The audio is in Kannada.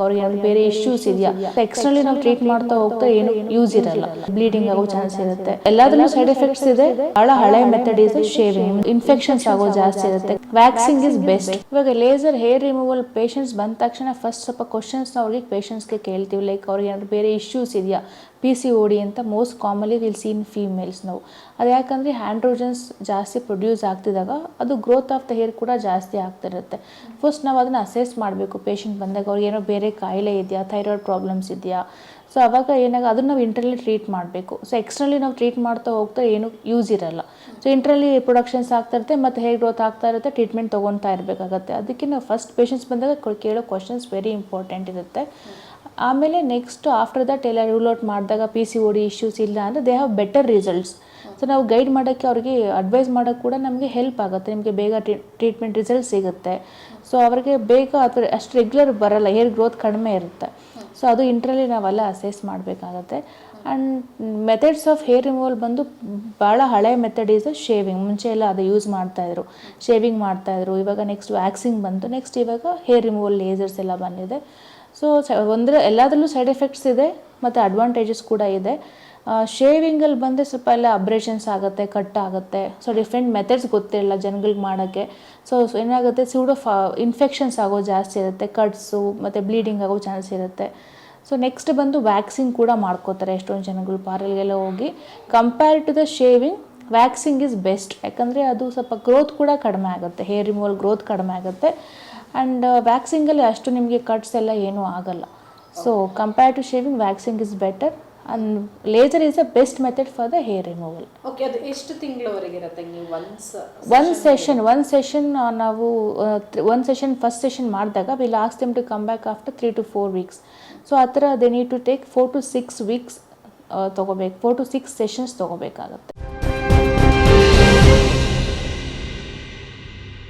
ಅವ್ರಿಗೆ ಏನಾದ್ರು ಬೇರೆ ಇಶ್ಯೂಸ್ ಇದೆಯಾ? ಎಕ್ಸ್ಟ್ರಲ್ಲಿ ನಾವು ಟ್ರೀಟ್ ಮಾಡ್ತಾ ಹೋಗ್ತಾ ಏನು ಯೂಸ್ ಇರಲ್ಲ. ಬ್ಲೀಡಿಂಗ್ ಆಗೋ ಚಾನ್ಸ್ ಇರುತ್ತೆ. ಎಲ್ಲಾದ್ರೂ ಸೈಡ್ ಎಫೆಕ್ಟ್ಸ್ ಇದೆ. ಬಹಳ ಹಳೆ ಮೆಥಡ್ ಇಸ್ ಶೇವಿಂಗ್ ಇನ್ಫೆಕ್ಷನ್ಸ್ ಆಗೋ ಜಾಸ್ತಿ ಇರುತ್ತೆ. ವ್ಯಾಕ್ಸಿಂಗ್ ಇಸ್ ಬೆಸ್ಟ್ ಇವಾಗ ಲೇಸರ್ ಹೇರ್ ರಿಮೂವಲ್ ಪೇಷಂಟ್ಸ್ ಬಂದ ತಕ್ಷಣ ಫಸ್ಟ್ ಸ್ವಲ್ಪ ಕ್ವಶನ್ಸ್ ಅವ್ರಿಗೆ ಪೇಷಂಟ್ಸ್ಗೆ ಕೇಳ್ತೀವಿ. ಲೈಕ್ ಅವ್ರಿಗೆ ಏನಾದ್ರು ಬೇರೆ ಇಶ್ಯೂಸ್ ಇದೆಯಾ? ಪಿ ಸಿ ಓ ಡಿ ಅಂತ most commonly will seen females ನಾವು ಅದು ಯಾಕಂದರೆ ಹ್ಯಾಂಡ್ರೋಜನ್ಸ್ ಜಾಸ್ತಿ ಪ್ರೊಡ್ಯೂಸ್ ಆಗ್ತಿದಾಗ ಅದು ಗ್ರೋತ್ ಆಫ್ ದ ಹೇರ್ ಕೂಡ ಜಾಸ್ತಿ ಆಗ್ತಿರುತ್ತೆ. ಫಸ್ಟ್ ನಾವು ಅದನ್ನು ಅಸೆಸ್ ಮಾಡಬೇಕು. ಪೇಷಂಟ್ ಬಂದಾಗ ಅವ್ರಿಗೆ ಏನೋ ಬೇರೆ ಕಾಯಿಲೆ ಇದೆಯಾ ಥೈರಾಯ್ಡ್ ಪ್ರಾಬ್ಲಮ್ಸ್ ಇದೆಯಾ? ಸೊ ಅವಾಗ ಏನಾಗ ಅದನ್ನು ನಾವು ಇಂಟ್ರಲ್ಲಿ ಟ್ರೀಟ್ ಮಾಡಬೇಕು. ಸೊ ಎಕ್ಸ್ಟ್ರಲ್ಲಿ ನಾವು ಟ್ರೀಟ್ ಮಾಡ್ತಾ ಹೋಗ್ತಾ ಏನು ಯೂಸ್ ಇರಲ್ಲ. ಸೊ ಇಂಟ್ರಲ್ಲಿ ಪ್ರೊಡಕ್ಷನ್ಸ್ ಆಗ್ತಾ ಇರುತ್ತೆ ಮತ್ತು ಹೇರ್ ಗ್ರೋತ್ ಆಗ್ತಾ ಇರುತ್ತೆ ಟ್ರೀಟ್ಮೆಂಟ್ ತೊಗೊತಾ ಇರಬೇಕಾಗತ್ತೆ. ಅದಕ್ಕೆ ನಾವು ಫಸ್ಟ್ ಪೇಷಂಟ್ಸ್ ಬಂದಾಗ ಕೇಳೋ ಕ್ವಶನ್ಸ್ ವೆರಿ ಇಂಪಾರ್ಟೆಂಟ್ ಇರುತ್ತೆ. ಆಮೇಲೆ ನೆಕ್ಸ್ಟ್ ಆಫ್ಟರ್ ದಟ್ ಎಲ್ಲ ರೂಲ್ ಔಟ್ ಮಾಡಿದಾಗ P C O D issues ಇಲ್ಲ ಅಂದರೆ they have better results so ನಾವು ಗೈಡ್ ಮಾಡೋಕ್ಕೆ ಅವ್ರಿಗೆ ಅಡ್ವೈಸ್ ಮಾಡೋಕ್ಕೆ ಕೂಡ ನಮಗೆ ಹೆಲ್ಪ್ ಆಗುತ್ತೆ. ನಿಮಗೆ ಬೇಗ ಟ್ರೀಟ್ಮೆಂಟ್ ರಿಸಲ್ಟ್ ಸಿಗುತ್ತೆ. ಸೊ ಅವ್ರಿಗೆ ಬೇಗ ಅಥವಾ ಅಷ್ಟು ರೆಗ್ಯುಲರ್ ಬರಲ್ಲ. ಹೇರ್ ಗ್ರೋತ್ ಕಡಿಮೆ ಇರುತ್ತೆ. ಸೊ ಅದು ಇಂಟ್ರಲ್ಲಿ ನಾವೆಲ್ಲ ಅಸೆಸ್ ಮಾಡಬೇಕಾಗತ್ತೆ. And methods of hair removal ಬಂದು ಭಾಳ ಹಳೆ ಮೆಥಡ್ ಈಸ್ ಶೇವಿಂಗ್ ಮುಂಚೆ ಎಲ್ಲ ಅದು ಯೂಸ್ ಮಾಡ್ತಾಯಿದ್ರು ಶೇವಿಂಗ್ ಮಾಡ್ತಾಯಿದ್ರು ಇವಾಗ ನೆಕ್ಸ್ಟ್ ವ್ಯಾಕ್ಸಿಂಗ್ ಬಂತು. ನೆಕ್ಸ್ಟ್ ಇವಾಗ ಹೇರ್ ರಿಮೂವಲ್ ಲೇಸರ್ಸ್ ಎಲ್ಲ ಬಂದಿದೆ. ಸೊ ಒಂದರ ಎಲ್ಲದರಲ್ಲೂ ಸೈಡ್ ಎಫೆಕ್ಟ್ಸ್ ಇದೆ, ಮತ್ತು ಅಡ್ವಾಂಟೇಜಸ್ ಕೂಡ ಇದೆ. ಶೇವಿಂಗಲ್ಲಿ ಬಂದರೆ ಸ್ವಲ್ಪ ಎಲ್ಲ ಅಬ್ರೇಷನ್ಸ್ ಆಗುತ್ತೆ ಕಟ್ ಆಗುತ್ತೆ. ಸೊ ಡಿಫ್ರೆಂಟ್ ಮೆಥಡ್ಸ್ ಗೊತ್ತಿರಲ್ಲ ಜನಗಳಿಗೆ ಮಾಡೋಕ್ಕೆ. ಸೊ ಏನಾಗುತ್ತೆ ಸ್ಯೂಡೋ ಫಾ ಇನ್ಫೆಕ್ಷನ್ಸ್ ಆಗೋ ಜಾಸ್ತಿ ಇರುತ್ತೆ ಕಟ್ಸು ಮತ್ತು ಬ್ಲೀಡಿಂಗ್ ಆಗೋ ಚಾನ್ಸ್ ಇರುತ್ತೆ. ಸೊ ನೆಕ್ಸ್ಟ್ ಬಂದು ವ್ಯಾಕ್ಸಿಂಗ್ ಕೂಡ ಮಾಡ್ಕೋತಾರೆ ಎಷ್ಟೊಂದು ಜನಗಳು ಪಾರ್ಲರ್ಗೆಲ್ಲ ಹೋಗಿ. Compare to the shaving waxing is best ಯಾಕಂದರೆ ಅದು ಸ್ವಲ್ಪ ಗ್ರೋತ್ ಕೂಡ ಕಡಿಮೆ ಆಗುತ್ತೆ ಹೇರ್ ರಿಮೂವಲ್ ಗ್ರೋತ್ ಕಡಿಮೆ ಆಗುತ್ತೆ. ಆ್ಯಂಡ್ ವ್ಯಾಕ್ಸಿಂಗಲ್ಲಿ ಅಷ್ಟು ನಿಮಗೆ ಕಟ್ಸ್ ಎಲ್ಲ ಏನೂ ಆಗಲ್ಲ. So compare to shaving waxing is better and laser is a best method for the hair removal okay ಅದು ಎಷ್ಟು ತಿಂಗಳವರೆಗೆ ಇರುತ್ತೆ ನೀವು once one session one session ನಾವು ಒನ್ ಸೆಷನ್ ಫಸ್ಟ್ ಸೆಷನ್ ಮಾಡಿದಾಗ we last time to come back after three to four weeks so ಆ ಥರ they need to take four to six weeks ತೊಗೋಬೇಕು ಫೋರ್ ಟು ಸಿಕ್ಸ್ ಸೆಷನ್ಸ್ ತೊಗೋಬೇಕಾಗತ್ತೆ.